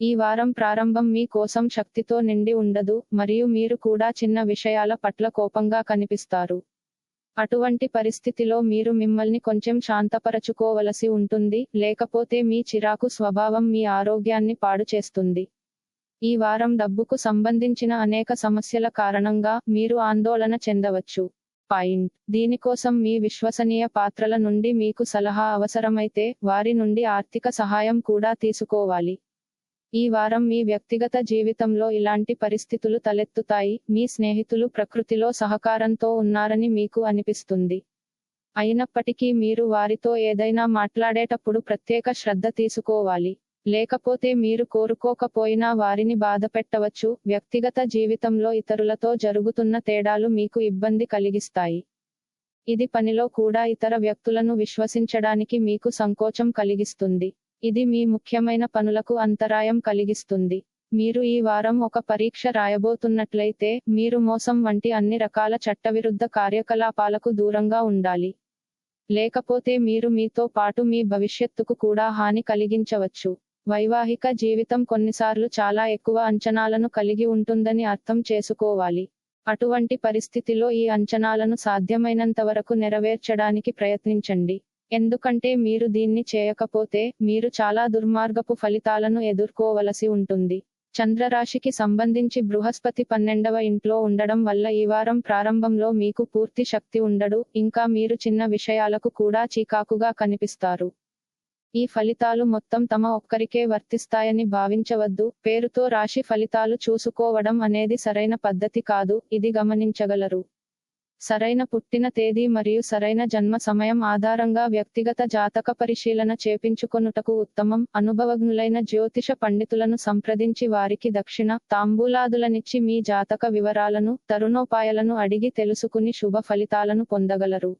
ఈ వారం ప్రారంభం మీ కోసం శక్తితో నిండి ఉండదు మరియు మీరు కూడా చిన్న విషయాల పట్ల కోపంగా కనిపిస్తారు. అటువంటి పరిస్థితిలో మీరు మిమ్మల్ని కొంచెం శాంతపరచుకోవలసి ఉంటుంది లేకపోతే మీ చిరాకు స్వభావం మీ ఆరోగ్యాన్ని పాడు చేస్తుంది. ఈ వారం డబ్బుకు సంబంధించిన అనేక సమస్యల కారణంగా మీరు ఆందోళన చెందవచ్చు. పాయింట్. దీనికోసం మీ విశ్వసనీయ పాత్రల నుండి మీకు సలహా అవసరమైతే వారి నుండి ఆర్థిక సహాయం కూడా తీసుకోవాలి. ఈ వారం మీ వ్యక్తిగత జీవితంలో ఇలాంటి పరిస్థితులు తలెత్తుతాయి మీ స్నేహితులు ప్రకృతిలో సహకారంతో ఉన్నారని మీకు అనిపిస్తుంది. అయినప్పటికీ మీరు వారితో ఏదైనా మాట్లాడేటప్పుడు ప్రత్యేక శ్రద్ధ తీసుకోవాలి. లేకపోతే మీరు కోరుకోకపోయినా వారిని బాధపెట్టవచ్చు వ్యక్తిగత జీవితంలో ఇతరులతో జరుగుతున్న తేడాలు మీకు ఇబ్బంది కలిగిస్తాయి. ఇది పనిలో కూడా ఇతర వ్యక్తులను విశ్వసించడానికి మీకు సంకోచం కలిగిస్తుంది. ఇది మీ ముఖ్యమైన పనులకు అంతరాయం కలిగిస్తుంది. మీరు ఈ వారం ఒక పరీక్ష రాయబోతున్నట్లయితే మీరు మోసం వంటి అన్ని రకాల చట్టవిరుద్ధ కార్యకలాపాలకు దూరంగా ఉండాలి. లేకపోతే మీరు మీతో పాటు మీ భవిష్యత్తుకు కూడా హాని కలిగించవచ్చు. వైవాహిక జీవితం కొన్నిసార్లు చాలా ఎక్కువ అంచనాలను కలిగి ఉంటుందని అర్థం చేసుకోవాలి. అటువంటి పరిస్థితిలో ఈ అంచనాలను సాధ్యమైనంత వరకు నెరవేర్చడానికి ప్రయత్నించండి. ఎందుకంటే మీరు దీన్ని చేయకపోతే మీరు చాలా దుర్మార్గపు ఫలితాలను ఎదుర్కోవలసి ఉంటుంది. చంద్రరాశికి సంబంధించి బృహస్పతి పన్నెండవ ఇంట్లో ఉండడం వల్ల ఈ వారం ప్రారంభంలో మీకు పూర్తి శక్తి ఉండడు ఇంకా మీరు చిన్న విషయాలకు కూడా చీకాకుగా కనిపిస్తారు. ఈ ఫలితాలు మొత్తం తమ ఒక్కరికే వర్తిస్తాయని భావించవద్దు పేరుతో రాశి ఫలితాలు చూసుకోవడం అనేది సరైన పద్ధతి కాదు ఇది గమనించగలరు. సరైన పుట్టిన తేదీ మరియు సరైన జన్మ సమయం ఆధారంగా వ్యక్తిగత జాతక పరిశీలన చేపించుకొనుటకు ఉత్తమం. అనుభవజ్ఞులైన జ్యోతిష పండితులను సంప్రదించి వారికి దక్షిణ తాంబూలాదులనిచ్చి మీ జాతక వివరాలను తరుణోపాయాలను అడిగి తెలుసుకుని శుభ ఫలితాలను పొందగలరు.